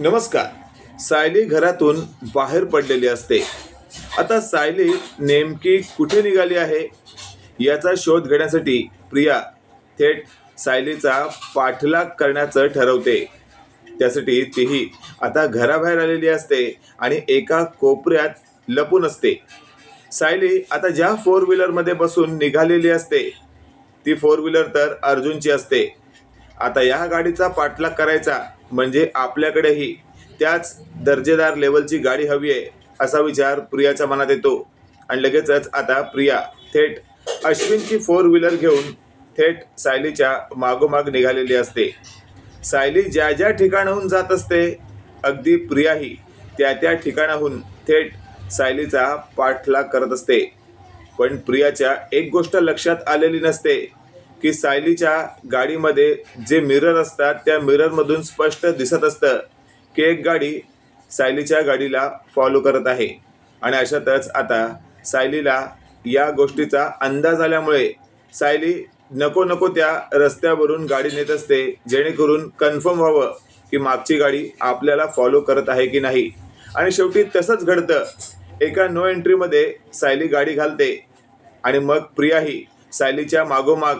नमस्कार. सायली घरातून बाहेर पडलेली असते. आता सायली नेमकी कुठे निघाली आहे? याचा शोध घेण्यासाठी प्रिया थेट सायलीचा पाठलाग करण्याचं ठरवते. त्यासाठी तीही आता घराबाहेर आलेली असते आणि एका कोपऱ्यात लपून असते. सायली आता ज्या फोर व्हीलरमध्ये बसून निघालेली असते ती फोर व्हीलर तर अर्जुनची असते. आता या गाडीचा पाठलाग करायचा म्हणजे आपल्याकडेही त्याच दर्जेदार लेवलची गाडी हवी आहे असा विचार प्रियाच्या मनात येतो. आणि लगेचच आता प्रिया थेट अश्विनची फोर व्हीलर घेऊन थेट सायलीच्या मागोमाग निघालेली असते. सायली ज्या ज्या ठिकाणाहून जात असते अगदी प्रियाही त्या त्या ठिकाणाहून थेट सायलीचा पाठलाग करत असते. पण प्रियाच्या एक गोष्ट लक्षात आलेली नसते की सायलीच्या गाडीमध्ये जे मिरर असतात त्या मिररमधून स्पष्ट दिसत असतं की एक गाडी सायलीच्या गाडीला फॉलो करत आहे. आणि अशातच आता सायलीला या गोष्टीचा अंदाज आल्यामुळे सायली नको नको त्या रस्त्यावरून गाडी नेत असते जेणेकरून कन्फर्म व्हावं की मागची गाडी आपल्याला फॉलो करत आहे की नाही. आणि शेवटी तसंच घडतं. एका नो एंट्रीमध्ये सायली गाडी घालते. आणि मग प्रियाही सायलीच्या मागोमाग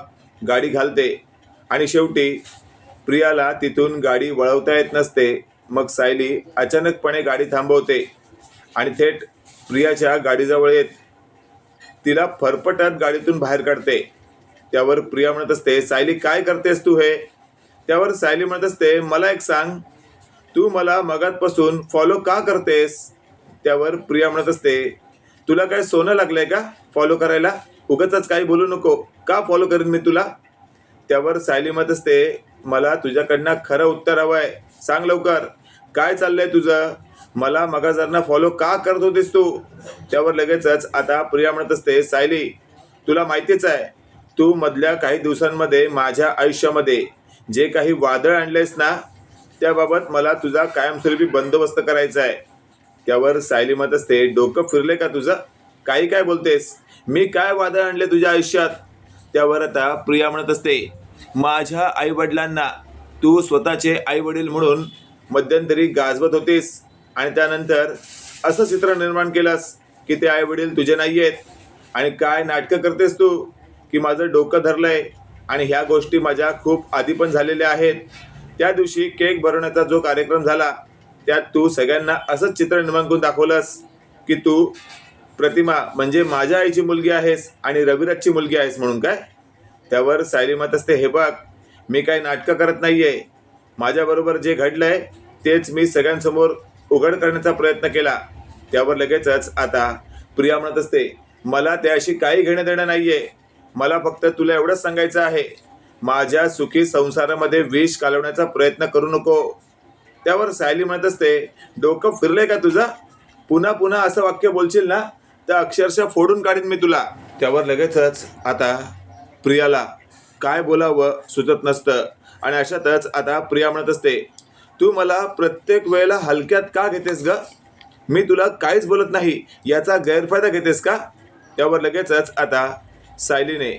गाडी घालते. आणि शेवटी प्रियाला तिथून गाडी वळवता येत नसते. मग सायली अचानकपणे गाडी थांबवते. आणि थेट प्रियाच्या गाडीजवळ येत तिला फरफटत गाडीतून बाहेर काढते. त्यावर प्रिया म्हणत असते सायली काय करतेस तू हे? त्यावर सायली म्हणत असते मला एक सांग. तू मला मगातपासून फॉलो का करतेस? त्यावर प्रिया म्हणत असते तुला काय सोनं लागलंय का फॉलो करायला? उगाच काही बोलू नको. का फॉलो करेन मी तुला? त्यावर सायली म्हणत असते मला तुझ्याकडनं खरं उत्तर हवं आहे सांग लवकर. काय चाललंय तुझं? मला मगाजांना फॉलो का करत होतीस तू? त्यावर लगेचच आता प्रिया म्हणत असते सायली तुला माहितीच आहे तू मधल्या काही दिवसांमध्ये माझ्या आयुष्यामध्ये जे काही वादळ आणलेस ना त्याबाबत मला तुझा कायमस्वरूपी बंदोबस्त करायचा आहे. त्यावर सायली म्हणत असते डोकं फिरले का तुझं? काही काय बोलतेस? मी काय वादळ आणले तुझ्या आयुष्यात? त्यावर आता प्रिया म्हणत असते माझ्या आईवडिलांना तू स्वतःचे आईवडील म्हणून मध्यंतरी गाजवत होतीस आणि त्यानंतर असं चित्र निर्माण केलंस की ते आईवडील तुझे नाही आहेत आणि काय नाटकं करतेस तू? की माझं डोकं धरलंय आणि ह्या गोष्टी माझ्या खूप आधी पण झालेल्या आहेत. त्या दिवशी केक भरवण्याचा जो कार्यक्रम झाला त्यात तू सगळ्यांना असंच चित्र निर्माण करून दाखवलंस की तू प्रतिमा म्हणजे माझ्या आईची मुलगी आहेस आणि रविराजची मुलगी आहेस म्हणून काय? त्यावर सायली मत असते हे बघ मी काही नाटकं करत नाही आहे माझ्याबरोबर जे घडलंय तेच मी सगळ्यांसमोर उघड करण्याचा प्रयत्न केला त्यावर लगेचच आता प्रिया म्हणत असते मला त्याशी काही घेणं देणं नाही आहे मला फक्त तुला एवढंच सांगायचं आहे. माझ्या सुखी संसारामध्ये विष कालवण्याचा प्रयत्न करू नको त्यावर सायली म्हणत असते डोकं फिरलंय का तुझं? पुन्हा पुन्हा असं वाक्य बोलशील ना? त्या अक्षरशः फोडून काढीन मी तुला. त्यावर लगेचच आता प्रियाला काय बोलावं सुचत नसतं. आणि अशातच आता प्रिया म्हणत असते तू मला प्रत्येक वेळेला हलक्यात का घेतेस ग? मी तुला काहीच बोलत नाही. याचा गैरफायदा घेतेस का? त्यावर लगेचच आता सायलीने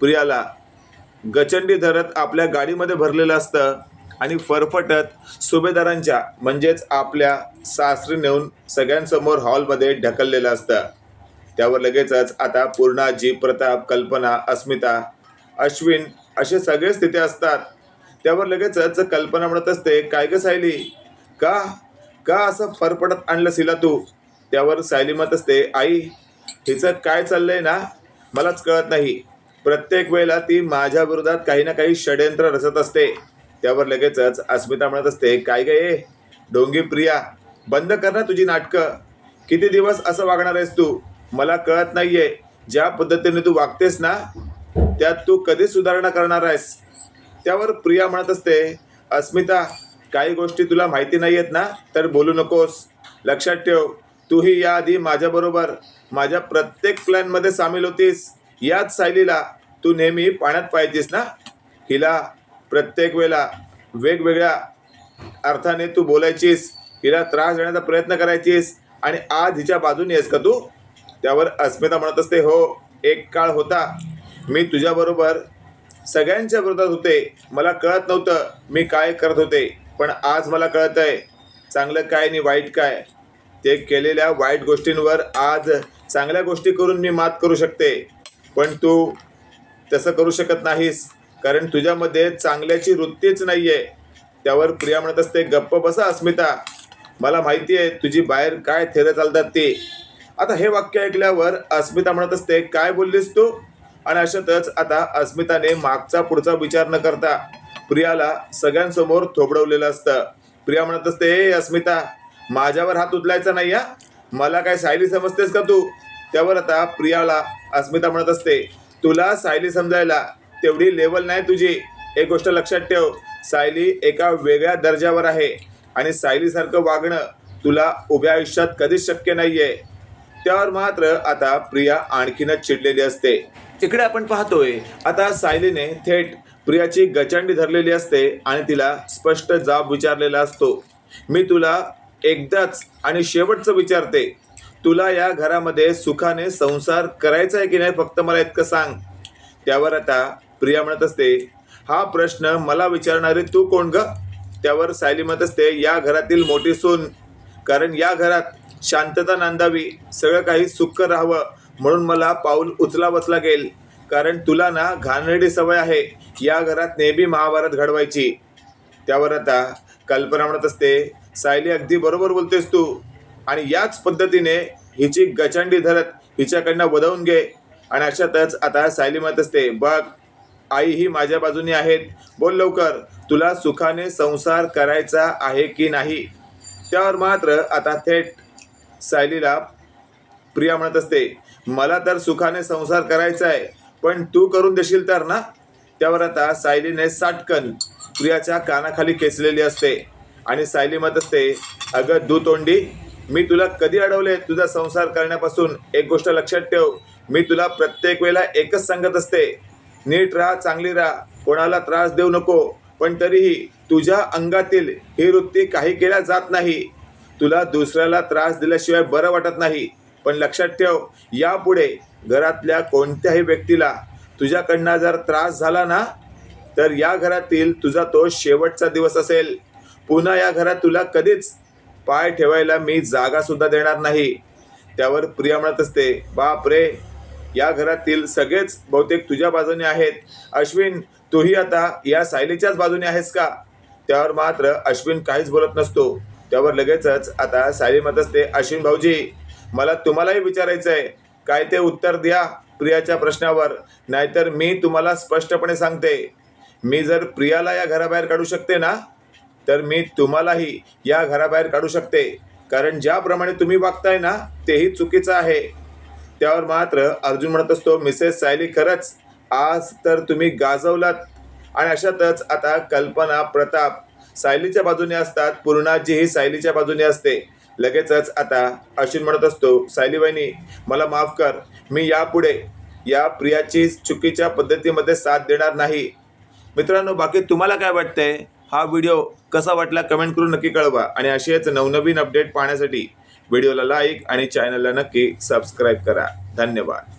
प्रियाला गचंडी धरत आपल्या गाडीमध्ये भरलेलं असतं आणि फरफटत सुभेदारांच्या म्हणजेच आपल्या सासरी नेऊन सगळ्यांसमोर हॉलमध्ये ढकललेलं असतं. त्यावर लगेचच आता पूर्णा जी प्रताप कल्पना अस्मिता अश्विन असे सगळेच तिथे असतात. त्यावर लगेचच कल्पना म्हणत असते काय ग सायली? का? का असं फरफडत आणलं सिला तू? त्यावर सायली म्हणत असते आई हिचं काय चाललंय ना मलाच कळत नाही. प्रत्येक वेळेला ती माझ्या विरोधात काही ना काही षडयंत्र रचत असते. त्यावर लगेचच अस्मिता म्हणत असते काय गे डोंगी प्रिया बंद कर ना तुझी नाटकं. किती दिवस असं वागणार आहेस तू? मला कळत नाहीये. ज्या पद्धतीने तू वागतेस ना त्यात तू कधी सुधारणा करणार आहेस? त्यावर प्रिया म्हणत असते अस्मिता काही गोष्टी तुला माहिती नाही आहेत ना तर बोलू नकोस. लक्षात ठेव तूही याआधी माझ्याबरोबर माझ्या प्रत्येक प्लॅनमध्ये सामील होतीस. याच सायलीला तू नेहमी पाण्यात पाहिजेस ना? हिला प्रत्येक वेळेला वेगवेगळ्या अर्थाने तू बोलायचीस. हिला त्रास देण्याचा प्रयत्न करायचीस. आणि आज हिच्या बाजूने आहेस का तू? त्यावर अस्मिता म्हणत असते हो एक काळ होता. मी तुझ्याबरोबर सगळ्यांच्या विरोधात होते. मला कळत नव्हतं मी काय करत होते पण आज मला कळत आहे चांगलं काय आणि वाईट काय? ते केलेल्या वाईट गोष्टींवर आज चांगल्या गोष्टी करून मी मात करू शकते. पण तू तसं करू शकत नाहीस कारण तुझ्यामध्ये चांगल्याची वृत्तीच नाही आहे त्यावर प्रिया म्हणत असते गप्प बसा अस्मिता. मला माहिती आहे तुझी बाहेर काय थेरं चालतात ती. आता हे वाक्य ऐकल्यावर अस्मिता म्हणत असते काय बोललीस तू? आणि अशातच आता अस्मिताने मागचा पुढचा विचार न करता प्रियाला सगळ्यांसमोर थोबडवलेलं असतं. प्रिया म्हणत असते हे अस्मिता माझ्यावर हात उचलायचा नाही हा? मला काय सायली समजतेस का तू? त्यावर आता प्रियाला अस्मिता म्हणत असते तुला सायली समजायला तेवढी लेवल नाही तुझी. एक गोष्ट लक्षात ठेव सायली एका वेगळ्या दर्जावर आहे आणि सायलीसारखं वागणं तुला उभ्या आयुष्यात कधीच शक्य नाहीये. त्यावर मात्र आता प्रिया आणखीनच चिडलेली असते. इकडे आपण पाहतोय आता सायलीने थेट प्रियाची गचांडी धरलेली असते आणि तिला स्पष्ट जाब विचारलेला असतो. मी तुला एकदाच आणि शेवटचं विचारते तुला या घरामध्ये सुखाने संसार करायचा आहे की नाही फक्त मला इतकं सांग. त्यावर आता प्रिया म्हणत असते हा प्रश्न मला विचारणारे तू कोण ग? त्यावर सायली म्हणत असते या घरातील मोठी सून. कारण या घरात शांतता नांदावी सगळं काही सुख राहावं म्हणून मला पाऊल उचलावंच लागेल कारण तुला ना घाणेरडी सवय आहे या घरात नेहमी महाभारत घडवायची. त्यावर आता कल्पना म्हणत असते सायली अगदी बरोबर बोलतेस तू. आणि याच पद्धतीने हिची गचांडी धरत हिच्याकडनं वदवून घे. आणि अशातच आता सायली म्हणत असते बघ आई ही माझ्या बाजूने आहेत. बोल लवकर तुला सुखाने संसार करायचा आहे की नाही? त्यावर मात्र आता थेट सायलीला प्रिया म्हणत असते मला तर सुखाने संसार करायचा आहे पण तू करून देशील तर ना? त्यावर आता सायलीने साटकन प्रियाच्या कानाखाली खेचलेली असते आणि सायली म्हणत असते अगं दू तोंडी मी तुला कधी अडवले? तुझा संसार करण्यापासून एक गोष्ट लक्षात ठेव. मी तुला प्रत्येक वेळेला एकच सांगत असते नीट राहा चांगली राहा कोणाला त्रास देऊ नको पण तरीही तुझ्या अंगातील ही वृत्ती काही केल्या जात नाही. तुला दुसऱ्याला त्रास दिल्याशिवाय बरं वाटत नाही. पण लक्षात ठेव यापुढे घरातल्या कोणत्याही व्यक्तीला तुझ्याकडनं जर त्रास झाला ना तर या घरातील तुझा तो शेवटचा दिवस असेल. पुन्हा या घरात तुला कधीच पाय ठेवायला मी जागा सुद्धा देणार नाही. त्यावर प्रिया म्हणत असते बाप रे या घरातील सगळेच बहुतेक तुझ्या बाजूने आहेत. अश्विन तूही आता या सायलीच्याच बाजूने आहेस का? त्यावर मात्र अश्विन काहीच बोलत नसतो. त्यावर लगेचच आता सायली म्हणत असते अश्विन भाऊजी मला तुम्हालाही विचारायचं आहे काय ते उत्तर द्या प्रियाच्या प्रश्नावर. नाहीतर मी तुम्हाला स्पष्टपणे सांगते. मी जर प्रियाला या घराबाहेर काढू शकते ना तर मी तुम्हालाही या घराबाहेर काढू शकते. कारण ज्याप्रमाणे तुम्ही वागताय ना तेही चुकीचं आहे. त्यावर मात्र अर्जुन म्हणत असतो मिसेस सायली खरंच आज तर तुम्ही गाजवलात. आणि अशातच आता कल्पना प्रताप सायलीच्या बाजूने असतात. पूर्णाजी ही सायलीच्या बाजूने असते. लगेचच आता अश्विन म्हणत असतो सायली वहिनी मला माफ कर. मी यापुढे या प्रियाची चुकीच्या पद्धतीमध्ये साथ देणार नाही. मित्रांनो बाकी तुम्हाला काय वाटतंय? हा व्हिडिओ कसा वाटला कमेंट करून नक्की कळवा. आणि असेच नवनवीन अपडेट पाहण्यासाठी व्हिडिओला लाईक आणि चॅनलला नक्की सबस्क्राईब करा. धन्यवाद.